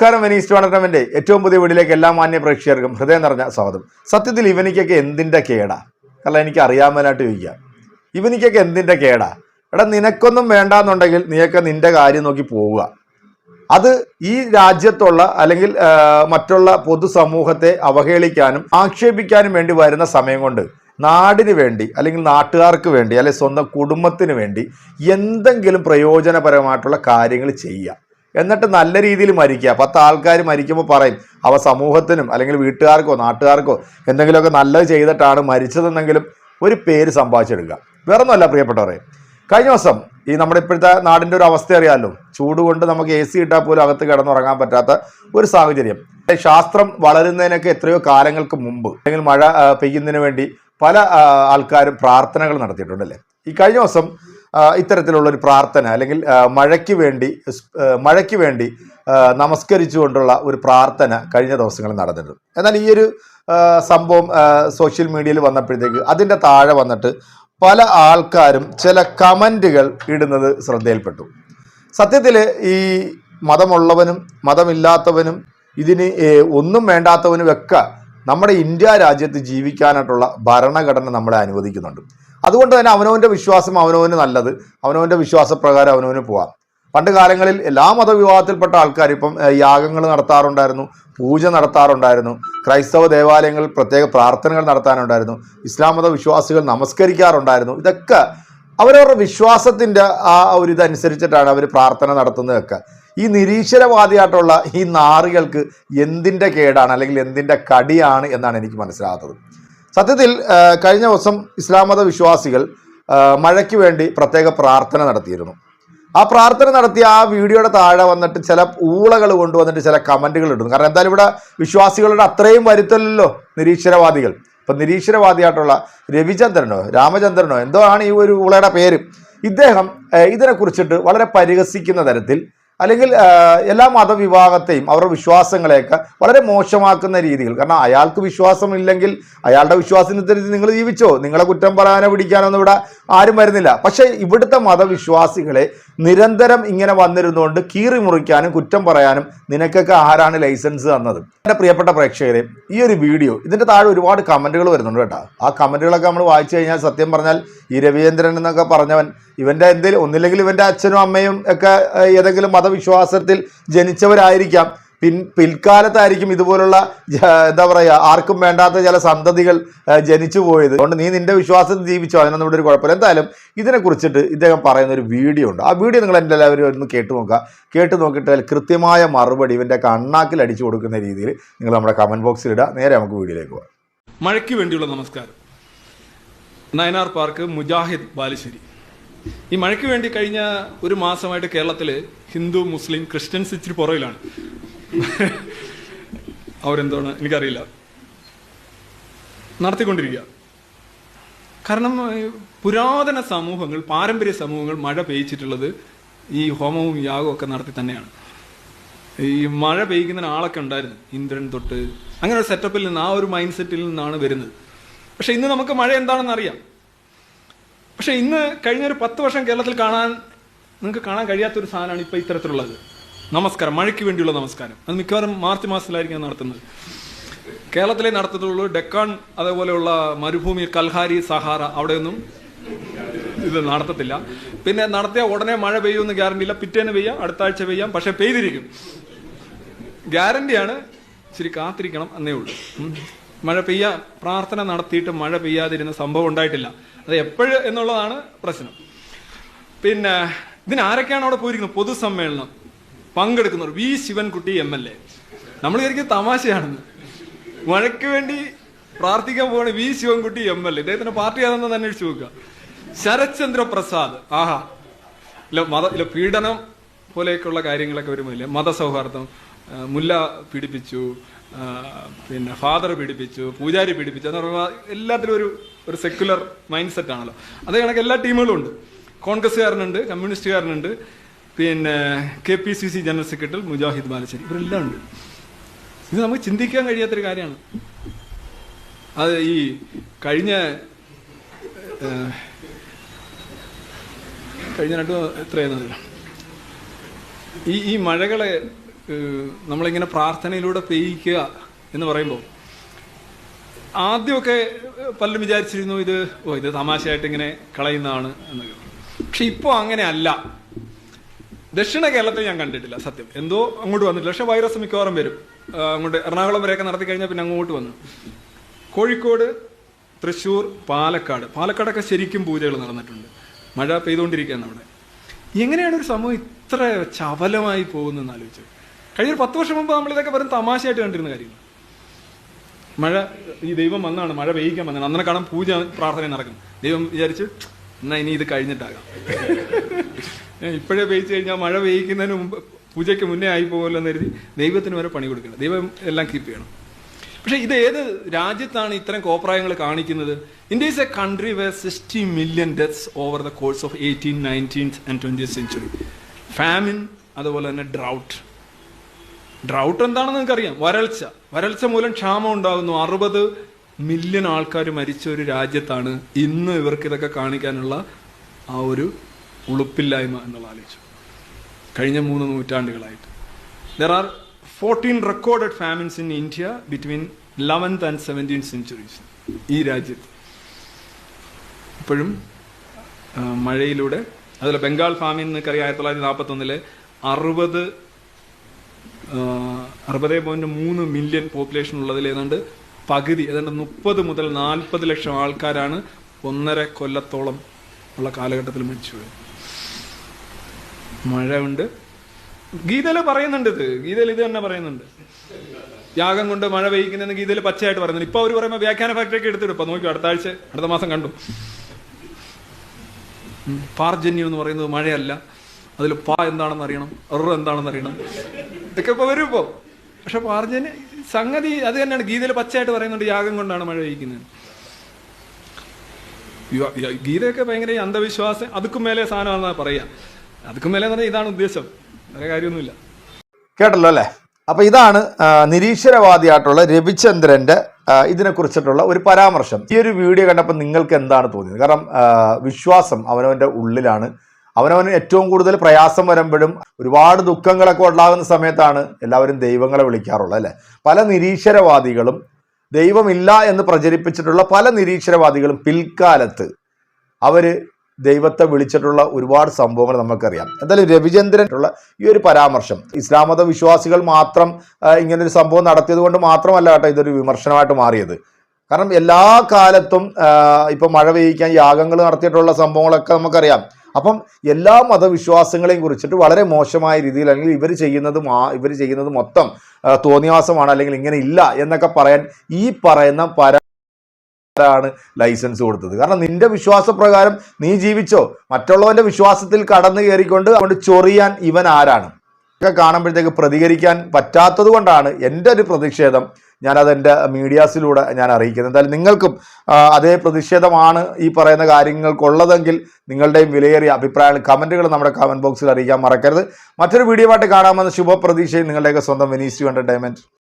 നമസ്കാരം Venice tournament ഏറ്റവും പുതിയ വീടിലേക്ക് എല്ലാ മാന്യ പ്രേക്ഷകർക്കും ഹൃദയം നിറഞ്ഞ സ്വാഗതം. സത്യത്തിൽ ഇവനിക്കൊക്കെ എന്തിന്റെ കേടാ? കാരണം എനിക്ക് അറിയാമലായിട്ട് ചോദിക്കാം. ഇവനിക്കൊക്കെ എന്തിന്റെ കേടാ? എടാ നിനക്കൊന്നും വേണ്ടാന്നുണ്ടെങ്കിൽ നീയൊക്കെ നിന്റെ കാര്യം നോക്കി പോവുക. അത് ഈ രാജ്യത്തുള്ള അല്ലെങ്കിൽ മറ്റുള്ള പൊതുസമൂഹത്തെ അവഹേളിക്കാനും ആക്ഷേപിക്കാനും വേണ്ടി വരുന്ന സമയം കൊണ്ട് നാടിന് വേണ്ടി അല്ലെങ്കിൽ നാട്ടുകാർക്ക് വേണ്ടി അല്ലെങ്കിൽ സ്വന്തം കുടുംബത്തിന് വേണ്ടി എന്തെങ്കിലും പ്രയോജനപരമായിട്ടുള്ള കാര്യങ്ങൾ ചെയ്യുക. എന്നിട്ട് നല്ല രീതിയിൽ മരിക്കുക. പത്ത് ആൾക്കാർ മരിക്കുമ്പോൾ പറയും അവ സമൂഹത്തിനും അല്ലെങ്കിൽ വീട്ടുകാർക്കോ നാട്ടുകാർക്കോ എന്തെങ്കിലുമൊക്കെ നല്ലത് ചെയ്തിട്ടാണ് മരിച്ചതെന്നെങ്കിലും ഒരു പേര് സമ്പാദിച്ചെടുക്കുക. വേറെ ഒന്നുമല്ല പ്രിയപ്പെട്ടവരെ കഴിഞ്ഞ ദിവസം ഈ നമ്മുടെ ഇപ്പോഴത്തെ നാടിന്റെ ഒരു അവസ്ഥ അറിയാമല്ലോ ചൂട് കൊണ്ട് നമുക്ക് എ സി ഇട്ടാൽ പോലും അകത്ത് കിടന്നുറങ്ങാൻ പറ്റാത്ത ഒരു സാഹചര്യം. ശാസ്ത്രം വളരുന്നതിനൊക്കെ എത്രയോ കാലങ്ങൾക്ക് മുമ്പ് അല്ലെങ്കിൽ മഴ പെയ്യുന്നതിന് വേണ്ടി പല ആൾക്കാരും പ്രാർത്ഥനകൾ നടത്തിയിട്ടുണ്ടല്ലേ? ഈ കഴിഞ്ഞ ദിവസം ഇത്തരത്തിലുള്ള ഒരു പ്രാർത്ഥന അല്ലെങ്കിൽ മഴയ്ക്ക് വേണ്ടി മഴയ്ക്ക് വേണ്ടി നമസ്കരിച്ചുകൊണ്ടുള്ള ഒരു പ്രാർത്ഥന കഴിഞ്ഞ ദിവസങ്ങളിൽ നടന്നിട്ടുണ്ട്. എന്നാൽ ഈ ഒരു സംഭവം സോഷ്യൽ മീഡിയയിൽ വന്നപ്പോഴത്തേക്ക് അതിന്റെ താഴെ വന്നിട്ട് പല ആൾക്കാരും ചില കമന്റുകൾ ഇടുന്നത് ശ്രദ്ധയിൽപ്പെട്ടു. സത്യത്തിൽ ഈ മതമുള്ളവനും മതമില്ലാത്തവനും ഇതിന് ഒന്നും വേണ്ടാത്തവനും ഒക്കെ നമ്മുടെ ഇന്ത്യ രാജ്യത്ത് ജീവിക്കാനായിട്ടുള്ള ഭരണഘടന നമ്മളെ അനുവദിക്കുന്നുണ്ട്. അതുകൊണ്ട് തന്നെ അവനവന്റെ വിശ്വാസം അവനവന് നല്ലത്. അവനവന്റെ വിശ്വാസപ്രകാരം അവനവന് പോവാം. പണ്ട് കാലങ്ങളിൽ എല്ലാ മതവിഭാഗത്തിൽപ്പെട്ട ആൾക്കാർ ഇപ്പം യാഗങ്ങൾ നടത്താറുണ്ടായിരുന്നു പൂജ നടത്താറുണ്ടായിരുന്നു ക്രൈസ്തവ ദേവാലയങ്ങളിൽ പ്രത്യേക പ്രാർത്ഥനകൾ നടത്താനുണ്ടായിരുന്നു ഇസ്ലാം മത വിശ്വാസികൾ നമസ്കരിക്കാറുണ്ടായിരുന്നു. ഇതൊക്കെ അവരവരുടെ വിശ്വാസത്തിന്റെ ആ ഒരു ഇതനുസരിച്ചിട്ടാണ് അവർ പ്രാർത്ഥന നടത്തുന്നതൊക്കെ. ഈ നിരീശ്വരവാദിയായിട്ടുള്ള ഈ നാറികൾക്ക് എന്തിന്റെ കേടാണ് അല്ലെങ്കിൽ എന്തിന്റെ കടിയാണ് എന്നാണ് എനിക്ക് മനസ്സിലാകാത്തത്. സത്യത്തിൽ കഴിഞ്ഞ ദിവസം ഇസ്ലാം മത വിശ്വാസികൾ മഴയ്ക്ക് വേണ്ടി പ്രത്യേക പ്രാർത്ഥന നടത്തിയിരുന്നു. ആ പ്രാർത്ഥന നടത്തിയ ആ വീഡിയോയുടെ താഴെ വന്നിട്ട് ചില ഊളകൾ കൊണ്ടുവന്നിട്ട് ചില കമന്റുകൾ ഇടുന്നു. കാരണം എന്തായാലും ഇവിടെ വിശ്വാസികളുടെ അത്രയും വരുത്തല്ലോ നിരീശ്വരവാദികൾ. ഇപ്പം നിരീശ്വരവാദിയായിട്ടുള്ള രവിചന്ദ്രനോ രാമചന്ദ്രനോ എന്തോ ആണ് ഈ ഒരു ഊളയുടെ പേര്. ഇദ്ദേഹം ഇതിനെക്കുറിച്ചിട്ട് വളരെ പരിഹസിക്കുന്ന തരത്തിൽ അല്ലെങ്കിൽ എല്ലാ മതവിഭാഗത്തെയും അവരുടെ വിശ്വാസങ്ങളെയൊക്കെ വളരെ മോശമാക്കുന്ന രീതികൾ കാരണം അയാൾക്ക് വിശ്വാസമില്ലെങ്കിൽ അയാളുടെ വിശ്വാസത്തിനനുസരിച്ച് നിങ്ങൾ ജീവിച്ചോ? നിങ്ങളെ കുറ്റം പറയാനോ പിടിക്കാനോ ഇവിടെ ആരും വരുന്നില്ല. പക്ഷേ ഇവിടുത്തെ മതവിശ്വാസികളെ നിരന്തരം ഇങ്ങനെ വന്നിരുന്നുകൊണ്ട് കീറി മുറിക്കാനും കുറ്റം പറയാനും നിനക്കൊക്കെ ആരാണ് ലൈസൻസ് തന്നത്? എന്റെ പ്രിയപ്പെട്ട പ്രേക്ഷകരെ ഈ ഒരു വീഡിയോ ഇതിന്റെ താഴെ ഒരുപാട് കമന്റുകൾ വരുന്നുണ്ട് കേട്ടോ. ആ കമന്റുകളൊക്കെ നമ്മൾ വായിച്ചു കഴിഞ്ഞാൽ സത്യം പറഞ്ഞാൽ ഈ രവീന്ദ്രൻ എന്നൊക്കെ പറഞ്ഞവൻ ഇവന്റെ എന്തെങ്കിലും ഒന്നില്ലെങ്കിൽ ഇവന്റെ അച്ഛനും അമ്മയും ഒക്കെ ഏതെങ്കിലും ഏതെങ്കിലും മതവിശ്വാസത്തിൽ ജനിച്ചവരായിരിക്കാം. പിൻ പിൽക്കാലത്തായിരിക്കും ഇതുപോലുള്ള എന്താ പറയുക ആർക്കും വേണ്ടാത്ത ചില സന്തതികൾ ജനിച്ചു പോയത്. അതുകൊണ്ട് നീ നിന്റെ വിശ്വാസത്തിൽ ജീവിച്ചോ അതിനൊന്നും ഇവിടെ ഒരു കുഴപ്പമില്ല. എന്തായാലും ഇതിനെക്കുറിച്ചിട്ട് ഇദ്ദേഹം പറയുന്ന ഒരു വീഡിയോ ഉണ്ട്. ആ വീഡിയോ നിങ്ങൾ എന്റെ എല്ലാവരും ഒന്ന് കേട്ട് നോക്കുക. കേട്ട് നോക്കിയിട്ട് അതിൽ കൃത്യമായ മറുപടി ഇവന്റെ കണ്ണാക്കിൽ അടിച്ചു കൊടുക്കുന്ന രീതിയിൽ നിങ്ങൾ നമ്മുടെ കമന്റ് ബോക്സിൽ ഇടുക. നേരെ നമുക്ക് വീഡിയോയിലേക്ക് പോകാം. മഴയ്ക്ക് വേണ്ടിയുള്ള നമസ്കാരം. നയനാർ പാർക്ക് മുജാഹിദ് ബാലുശ്ശേരി. ഈ മഴയ്ക്ക് വേണ്ടി കഴിഞ്ഞ ഒരു മാസമായിട്ട് കേരളത്തിൽ ഹിന്ദു മുസ്ലിം ക്രിസ്ത്യൻസ് ഇച്ചിരി പുറകിലാണ്. അവരെന്താണ്? എനിക്കറിയില്ല. നടത്തിക്കൊണ്ടിരിക്കുക. കാരണം പുരാതന സമൂഹങ്ങൾ പാരമ്പര്യ സമൂഹങ്ങൾ മഴ പെയ്ച്ചിട്ടുള്ളത് ഈ ഹോമവും യാഗവും ഒക്കെ നടത്തി തന്നെയാണ്. ഈ മഴ പെയ്യ്ക്കുന്ന ആളൊക്കെ ഉണ്ടായിരുന്നു ഇന്ദ്രൻ തൊട്ട്. അങ്ങനെ ഒരു സെറ്റപ്പിൽ നിന്ന് ആ ഒരു മൈൻഡ് സെറ്റിൽ നിന്നാണ് വരുന്നത്. പക്ഷെ ഇന്ന് നമുക്ക് മഴ എന്താണെന്ന് അറിയാം. പക്ഷെ ഇന്ന് കഴിഞ്ഞൊരു പത്ത് വർഷം കേരളത്തിൽ കാണാൻ നിങ്ങൾക്ക് കാണാൻ കഴിയാത്തൊരു സാധനമാണ് ഇപ്പൊ ഇത്തരത്തിലുള്ളത്. നമസ്കാരം. മഴയ്ക്ക് വേണ്ടിയുള്ള നമസ്കാരം. അത് മിക്കവാറും മാർച്ച് മാസത്തിലായിരിക്കും നടത്തുന്നത്. കേരളത്തിലെ നടത്തത്തുള്ളൂ ഡെക്കാൺ അതേപോലെയുള്ള മരുഭൂമി കൽഹാരി സഹാറ അവിടെയൊന്നും ഇത് നടത്തത്തില്ല. പിന്നെ നടത്തിയ ഉടനെ മഴ പെയ്യുമെന്ന് ഗ്യാരണ്ടി ഇല്ല. പിറ്റേന്ന് പെയ്യാം അടുത്ത ആഴ്ച പെയ്യാം. പക്ഷെ പെയ്തിരിക്കും. ഗ്യാരണ്ടിയാണ് ഇച്ചിരി കാത്തിരിക്കണം എന്നേ ഉള്ളൂ. മഴ പെയ്യാ പ്രാർത്ഥന നടത്തിയിട്ട് മഴ പെയ്യാതിരുന്ന സംഭവം ഉണ്ടായിട്ടില്ല. അത് എപ്പോഴ് എന്നുള്ളതാണ് പ്രശ്നം. പിന്നെ ഇതിനാരൊക്കെയാണ് അവിടെ പോയിരിക്കുന്നത്? പൊതുസമ്മേളനം. പങ്കെടുക്കുന്നവർ. V. Sivankutty M L A. നമ്മൾ ശരിക്കും തമാശയാണെന്ന്. മഴയ്ക്ക് വേണ്ടി പ്രാർത്ഥിക്കാൻ പോകണ V. Sivankutty M L A. ഇദ്ദേഹത്തിന്റെ പാർട്ടി ഏതെന്ന് അന്വേഷിച്ചു നോക്കുക. ശരത്ചന്ദ്ര പ്രസാദ്. ആഹാ. ഇല്ല മത ഇല്ല പീഡനം പോലെയൊക്കെയുള്ള കാര്യങ്ങളൊക്കെ വരുമ്പോഴല്ലേ മതസൗഹാർദ്ദം. മുല്ല പീഡിപ്പിച്ചു പിന്നെ ഫാദർ പീഡിപ്പിച്ചു പൂജാരി പീഡിപ്പിച്ചു എന്ന് പറയുമ്പോൾ എല്ലാത്തിലും ഒരു ഒരു സെക്യുലർ മൈൻഡ് സെറ്റ് ആണല്ലോ. അതേ കണക്ക് എല്ലാ ടീമുകളും ഉണ്ട്. കോൺഗ്രസ്സുകാരനുണ്ട് കമ്മ്യൂണിസ്റ്റുകാരനുണ്ട് പിന്നെ K P C C general secretary Mujahid Balussery ഇവരെല്ലാം ഉണ്ട്. ഇത് നമുക്ക് ചിന്തിക്കാൻ കഴിയാത്തൊരു കാര്യമാണ്. അത് ഈ കഴിഞ്ഞ കഴിഞ്ഞ രണ്ട് എത്രയായിരുന്നു ഈ ഈ മഴകളെ നമ്മളിങ്ങനെ പ്രാർത്ഥനയിലൂടെ പെയ്യിക്കുക എന്ന് പറയുമ്പോൾ ആദ്യമൊക്കെ പലരും വിചാരിച്ചിരുന്നു ഇത് ഓ ഇത് തമാശയായിട്ട് ഇങ്ങനെ കളയുന്നതാണ് എന്ന്. പക്ഷെ ഇപ്പോൾ അങ്ങനെ അല്ല. ദക്ഷിണ കേരളത്തിൽ ഞാൻ കണ്ടിട്ടില്ല സത്യം. എന്തോ അങ്ങോട്ട് വന്നിട്ടില്ല. പക്ഷെ വൈറസ് മിക്കവാറും വരും. അങ്ങോട്ട് എറണാകുളം വരെയൊക്കെ നടത്തി കഴിഞ്ഞാൽ പിന്നെ അങ്ങോട്ട് വന്നു. കോഴിക്കോട് തൃശ്ശൂർ പാലക്കാട്. പാലക്കാടൊക്കെ ശരിക്കും പൂജകൾ നടന്നിട്ടുണ്ട്. മഴ പെയ്തുകൊണ്ടിരിക്കുകയാണ് അവിടെ. എങ്ങനെയാണ് ഒരു സമൂഹം ഇത്ര ചവലമായി പോകുന്നതെന്ന് ആലോചിച്ചത് കഴിഞ്ഞ ഒരു പത്ത് വർഷം മുമ്പ് നമ്മൾ ഇതൊക്കെ വെറും തമാശയായിട്ട് കണ്ടിരുന്ന കാര്യങ്ങൾ മഴ ഈ ദൈവം വന്നാണ് മഴ പെയ്യിക്കാൻ വന്നാണ്. അന്നേരം കാണാൻ പൂജ പ്രാർത്ഥന നടക്കും. ദൈവം വിചാരിച്ച് എന്നാ ഇനി ഇത് കഴിഞ്ഞിട്ടാകാം. ഇപ്പോഴേ പെയ്ച്ചു കഴിഞ്ഞാൽ മഴ പെയ്യിക്കുന്നതിന് മുമ്പ് പൂജയ്ക്ക് മുന്നേ ആയി പോകുമല്ലോ എന്ന് കരുതി ദൈവത്തിന് വരെ പണി കൊടുക്കണം. ദൈവം എല്ലാം കീപ്പ് ചെയ്യണം. പക്ഷെ ഇത് ഏത് രാജ്യത്താണ് ഇത്തരം കോപ്രായങ്ങൾ കാണിക്കുന്നത്? India is a country where sixty million deaths over the course of eighteen nineteenth and twenty century famine അതുപോലെ തന്നെ ഡ്രൗട്ട് ഡ്രൗട്ട് എന്താണെന്ന് നിങ്ങൾക്കറിയാം. വരൾച്ച. വരൾച്ച മൂലം ക്ഷാമം ഉണ്ടാകുന്നു. അറുപത് മില്യൺ ആൾക്കാർ മരിച്ച ഒരു രാജ്യത്താണ് ഇന്ന് ഇവർക്ക് ഇതൊക്കെ കാണിക്കാനുള്ള ആ ഒരു ഉളുപ്പില്ലായ്മ എന്നുള്ള ആലോചിച്ചു. കഴിഞ്ഞ മൂന്ന് നൂറ്റാണ്ടുകളായിട്ട്. There are fourteen recorded famines in India between eleventh and seventeen centuries ഈ രാജ്യത്ത്. ഇപ്പോഴും മഴയിലൂടെ അതുപോലെ ബംഗാൾ ഫാമിൻ എന്നൊക്കെ അറിയാം ആയിരത്തി തൊള്ളായിരത്തി നാൽപ്പത്തൊന്നിലെ അറുപത് അറുപത് പോയിന്റ് മൂന്ന് മില്യൺ പോപ്പുലേഷൻ ഉള്ളതിൽ ഏതാണ്ട് പകുതി ഏതാണ്ട് മുപ്പത് മുതൽ നാൽപ്പത് ലക്ഷം ആൾക്കാരാണ് ഒന്നര കൊല്ലത്തോളം ഉള്ള കാലഘട്ടത്തിൽ മരിച്ചുപോയത് മഴ ഉണ്ട് ഗീതയിൽ പറയുന്നുണ്ട് ഇത്. ഗീതയിൽ ഇത് തന്നെ പറയുന്നുണ്ട്. യാഗം കൊണ്ട് മഴ പെയ്യിക്കുന്നതെന്ന് ഗീതയിൽ പച്ചയായിട്ട് പറയുന്നുണ്ട്. ഇപ്പൊ അവർ പറയുമ്പോൾ വ്യാഖ്യാന ഫാക്ടറിയൊക്കെ എടുത്തിടും. ഇപ്പൊ നോക്കി അടുത്ത ആഴ്ച അടുത്ത മാസം കണ്ടു. പാർജന്യം എന്ന് പറയുന്നത് മഴയല്ല. അതിൽ പ എന്താണെന്ന് അറിയണം? എന്താണെന്ന് അറിയണം? ഇതൊക്കെ ഇപ്പൊ വരും പക്ഷെ പാർജന്യ സംഗതി അത് തന്നെയാണ്. ഗീതയിൽ പച്ചയായിട്ട് പറയുന്നുണ്ട് യാഗം കൊണ്ടാണ് മഴ യ- ഗീതയൊക്കെ ഭയങ്കര അന്ധവിശ്വാസം അതുക്കും മേലെ സാധനമാണെന്നാ പറയാ. അതുക്കും മേലെ എന്ന് പറഞ്ഞാൽ ഇതാണ് ഉദ്ദേശം. വേറെ കാര്യമൊന്നുമില്ല. കേട്ടല്ലോ അല്ലേ? അപ്പൊ ഇതാണ് നിരീശ്വരവാദിയായിട്ടുള്ള രവിചന്ദ്രന്റെ ഇതിനെക്കുറിച്ചിട്ടുള്ള ഒരു പരാമർശം. ഈ ഒരു വീഡിയോ കണ്ടപ്പോൾ നിങ്ങൾക്ക് എന്താണ് തോന്നിയത്? കാരണം വിശ്വാസം അവനവന്റെ ഉള്ളിലാണ് അവനവന് ഏറ്റവും കൂടുതൽ പ്രയാസം വരുമ്പോഴും ഒരുപാട് ദുഃഖങ്ങളൊക്കെ ഉണ്ടാകുന്ന സമയത്താണ് എല്ലാവരും ദൈവങ്ങളെ വിളിക്കാറുള്ളത് അല്ലേ? പല നിരീശ്വരവാദികളും ദൈവമില്ല എന്ന് പ്രചരിപ്പിച്ചിട്ടുള്ള പല നിരീശ്വരവാദികളും പിൽക്കാലത്ത് അവർ ദൈവത്തെ വിളിച്ചിട്ടുള്ള ഒരുപാട് സംഭവങ്ങൾ നമുക്കറിയാം. എന്തായാലും രവിചന്ദ്രനുള്ള ഈ ഒരു പരാമർശം ഇസ്ലാം മത വിശ്വാസികൾ മാത്രം ഇങ്ങനെ ഇങ്ങനൊരു സംഭവം നടത്തിയത് കൊണ്ട് മാത്രമല്ല കേട്ടോ ഇതൊരു വിമർശനമായിട്ട് മാറിയത്. കാരണം എല്ലാ കാലത്തും ഇപ്പൊ മഴ പെയ്യിക്കാൻ യാഗങ്ങൾ നടത്തിയിട്ടുള്ള സംഭവങ്ങളൊക്കെ നമുക്കറിയാം. അപ്പം എല്ലാ മതവിശ്വാസങ്ങളെയും കുറിച്ചിട്ട് വളരെ മോശമായ രീതിയിൽ അല്ലെങ്കിൽ ഇവർ ചെയ്യുന്നത് ഇവർ ചെയ്യുന്നത് മൊത്തം തോന്നിയവാസമാണ് അല്ലെങ്കിൽ ഇങ്ങനെ ഇല്ല എന്നൊക്കെ പറയാൻ ഈ പറയുന്ന പര ാണ് ലൈസൻസ് കൊടുത്തത്. കാരണം നിന്റെ വിശ്വാസപ്രകാരം നീ ജീവിച്ചോ. മറ്റുള്ളവന്റെ വിശ്വാസത്തിൽ കടന്നു കയറിക്കൊണ്ട് അതുകൊണ്ട് ചൊറിയാൻ ഇവൻ ആരാണ്? ഒക്കെ കാണുമ്പോഴത്തേക്ക് പ്രതികരിക്കാൻ പറ്റാത്തത് കൊണ്ടാണ് എന്റെ ഒരു പ്രതിഷേധം ഞാനത് എന്റെ മീഡിയാസിലൂടെ ഞാൻ അറിയിക്കുന്നത്. എന്തായാലും നിങ്ങൾക്കും അതേ പ്രതിഷേധമാണ് ഈ പറയുന്ന കാര്യങ്ങൾക്കുള്ളതെങ്കിൽ നിങ്ങളുടെയും വിലയേറിയ അഭിപ്രായങ്ങൾ കമന്റുകൾ നമ്മുടെ കമന്റ് ബോക്സിൽ അറിയിക്കാൻ മറക്കരുത്. മറ്റൊരു വീഡിയോ ആയിട്ട് കാണാമെന്ന് ശുഭപ്രതീക്ഷയും നിങ്ങളുടെയൊക്കെ സ്വന്തം വിനീസ് എന്റർടൈൻമെന്റ്